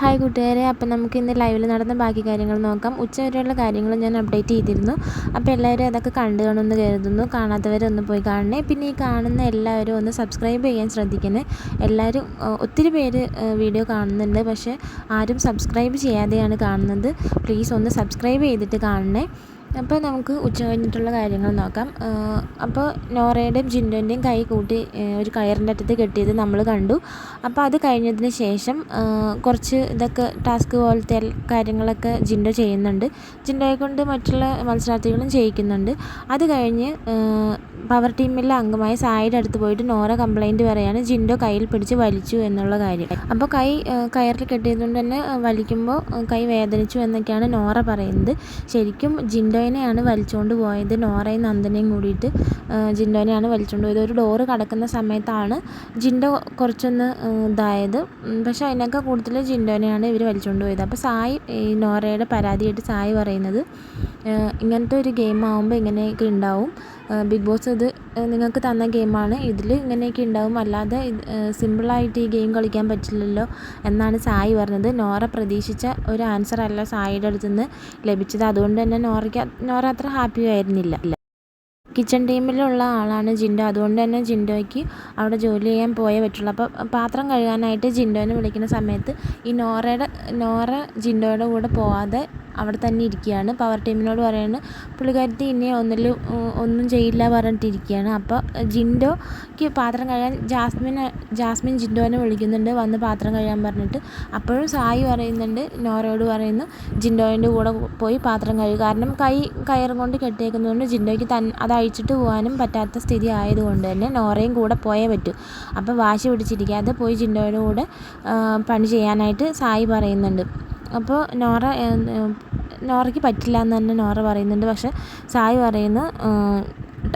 Hi കൂട്ടുകാരെ. അപ്പം നമുക്ക് ഇന്ന് ലൈവിൽ നടന്ന ബാക്കി കാര്യങ്ങൾ നോക്കാം. ഉച്ച വരെയുള്ള കാര്യങ്ങൾ ഞാൻ അപ്ഡേറ്റ് ചെയ്തിരുന്നു. അപ്പോൾ എല്ലാവരും അതൊക്കെ കണ്ടു കാണുമെന്ന് കരുതുന്നു. കാണാത്തവരൊന്ന് പോയി കാണണേ. പിന്നെ ഈ കാണുന്ന എല്ലാവരും ഒന്ന് സബ്സ്ക്രൈബ് ചെയ്യാൻ ശ്രദ്ധിക്കണേ. എല്ലാവരും ഒത്തിരി പേര് വീഡിയോ കാണുന്നുണ്ട്. പക്ഷേ ആരും സബ്സ്ക്രൈബ് ചെയ്യാതെയാണ് കാണുന്നത്. പ്ലീസ് ഒന്ന് സബ്സ്ക്രൈബ് ചെയ്തിട്ട് കാണണേ. അപ്പോൾ നമുക്ക് ഉച്ച കഴിഞ്ഞിട്ടുള്ള കാര്യങ്ങൾ നോക്കാം. അപ്പോൾ നോറയുടെയും ജിൻഡോന്റെയും കൈ കൂട്ടി ഒരു കയറിന്റെ അറ്റത്ത് കെട്ടിയത് നമ്മൾ കണ്ടു. അപ്പോൾ അത് കഴിഞ്ഞതിന് ശേഷം കുറച്ച് ഇതൊക്കെ ടാസ്ക് പോലത്തെ കാര്യങ്ങളൊക്കെ ജിൻഡോ ചെയ്യുന്നുണ്ട്. ജിൻഡോയെ കൊണ്ട് മറ്റുള്ള മത്സരാർത്ഥികളും ചെയ്യിക്കുന്നുണ്ട് അത് കഴിഞ്ഞ് പവർ ടീമിലെ അംഗമായ സായിയുടെ അടുത്ത് പോയിട്ട് നോറ കംപ്ലൈന്റ് പറയാണ് ജിൻഡോ കയ്യിൽ പിടിച്ച് വലിച്ചു എന്നുള്ള കാര്യം. അപ്പോൾ കൈ കയറിൽ കെട്ടിയതുകൊണ്ട് തന്നെ വലിക്കുമ്പോൾ കൈ വേദനിച്ചു എന്നൊക്കെയാണ് നോറ പറയുന്നത്. ശരിക്കും ജിൻഡോയിനെയാണ് വലിച്ചുകൊണ്ട് പോയത്. നോറയും നന്ദനയും കൂടിയിട്ട് ജിൻഡോനെയാണ് വലിച്ചുകൊണ്ട് പോയത്. ഒരു ഡോറ് കടക്കുന്ന സമയത്താണ് ജിൻഡോ കുറച്ചൊന്ന് ഇതായത്. പക്ഷേ അതിനൊക്കെ കൂടുതൽ ജിൻഡോനെയാണ് ഇവർ വലിച്ചുകൊണ്ട് പോയത്. അപ്പോൾ സായി ഈ നോറയുടെ പരാതിയായിട്ട് സായി പറയുന്നത് ഇങ്ങനത്തെ ഒരു ഗെയിം ആകുമ്പോൾ ഇങ്ങനെയൊക്കെ ഉണ്ടാവും. ബിഗ് ബോസ് ഇത് നിങ്ങൾക്ക് തന്ന ഗെയിമാണ്. ഇതിൽ ഇങ്ങനെയൊക്കെ ഉണ്ടാവും. അല്ലാതെ സിമ്പിളായിട്ട് ഈ ഗെയിം കളിക്കാൻ പറ്റില്ലല്ലോ എന്നാണ് സായി പറഞ്ഞത്. നോറ പ്രതീക്ഷിച്ച ഒരു ആൻസർ അല്ല സായിയുടെ അടുത്ത് നിന്ന് ലഭിച്ചത്. അതുകൊണ്ട് തന്നെ നോറയ്ക്ക് നോറ അത്ര ഹാപ്പി ആയിരുന്നില്ല. കിച്ചൺ ടീമിലുള്ള ആളാണ് ജിൻഡോ. അതുകൊണ്ട് തന്നെ ജിൻഡോയ്ക്ക് അവിടെ ജോലി ചെയ്യാൻ പോയേ പറ്റുള്ളൂ. അപ്പോൾ പാത്രം കഴുകാനായിട്ട് ജിൻഡോനെ വിളിക്കുന്ന സമയത്ത് ഈ നോറയുടെ നോറ ജിൻഡോയുടെ കൂടെ പോവാതെ അവിടെ തന്നെ ഇരിക്കുകയാണ്. പവർ ടീമിനോട് പറയാണ് പുള്ളിക്കാരത്തി ഇനി ഒന്നിലും ഒന്നും ചെയ്യില്ല പറഞ്ഞിട്ടിരിക്കുകയാണ് അപ്പോൾ ജിൻഡോയ്ക്ക് പാത്രം കഴുകാൻ ജാസ്മിൻ ജാസ്മിൻ ജിൻഡോനെ വിളിക്കുന്നുണ്ട്. വന്ന് പാത്രം കഴുകാൻ പറഞ്ഞിട്ട്. അപ്പോഴും സായി പറയുന്നുണ്ട് നോറയോട് പറയുന്നു ജിൻഡോയിന്റെ കൂടെ പോയി പാത്രം കഴുകുക കാരണം കൈ കയറും കൊണ്ട് കെട്ടിയേക്കുന്നതുകൊണ്ട് ജിൻഡോയ്ക്ക് തൻ അത് അഴിച്ചിട്ട് പോകാനും പറ്റാത്ത സ്ഥിതി ആയതുകൊണ്ട് തന്നെ നോറയും കൂടെ പോയേ പറ്റൂ. അപ്പോൾ വാശി പിടിച്ചിരിക്കാതെ പോയി ജിൻഡോയുടെ കൂടെ പണി ചെയ്യാനായിട്ട് സായി പറയുന്നുണ്ട്. അപ്പോൾ നോറ നോറയ്ക്ക് പറ്റില്ല എന്ന് തന്നെ നോറ പറയുന്നുണ്ട്. പക്ഷേ സായി പറയുന്നു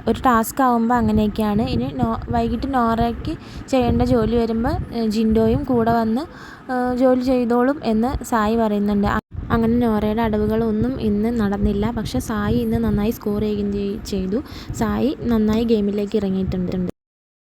ഒരു ടാസ്ക് ആകുമ്പോൾ അങ്ങനെയൊക്കെയാണ്. ഇനി നോ വൈകിട്ട് നോറയ്ക്ക് ചെയ്യേണ്ട ജോലി വരുമ്പോൾ ജിൻഡോയും കൂടെ വന്ന് ജോലി ചെയ്തോളും എന്ന് സായി പറയുന്നുണ്ട്. അങ്ങനെ നോറയുടെ അടവുകളൊന്നും ഇന്ന് നടന്നില്ല. പക്ഷേ സായി ഇന്ന് നന്നായി സ്കോർ ചെയ്യുകയും ചെയ്തു. സായി നന്നായി ഗെയിമിലേക്ക് ഇറങ്ങിയിട്ടുണ്ട്.